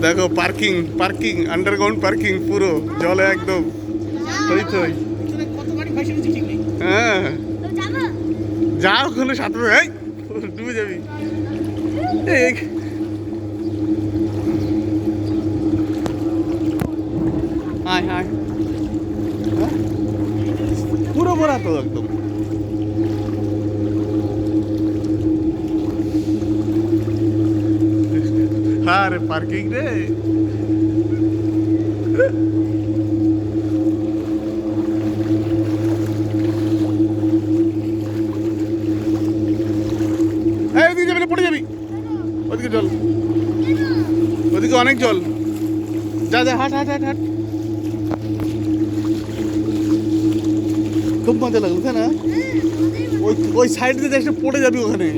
Parking parking underground parking পুরো জলে একদম। থই থই হ্যাঁ। যা ওখানে সাঁতরে এই ডুবে যাবি। আয় আয় হ্যাঁ? পুরো ভরা তো একদম। হ্যাঁ রে পার্কিং রে পড়ে যাবি। ওদিকে জল। ওদিকে অনেক জল। যা যা হাট হাট হাট হাট। খুব মজা লাগল তাই না? ওই ওই সাইড দিয়ে দেখে পড়ে যাবি ওখানে।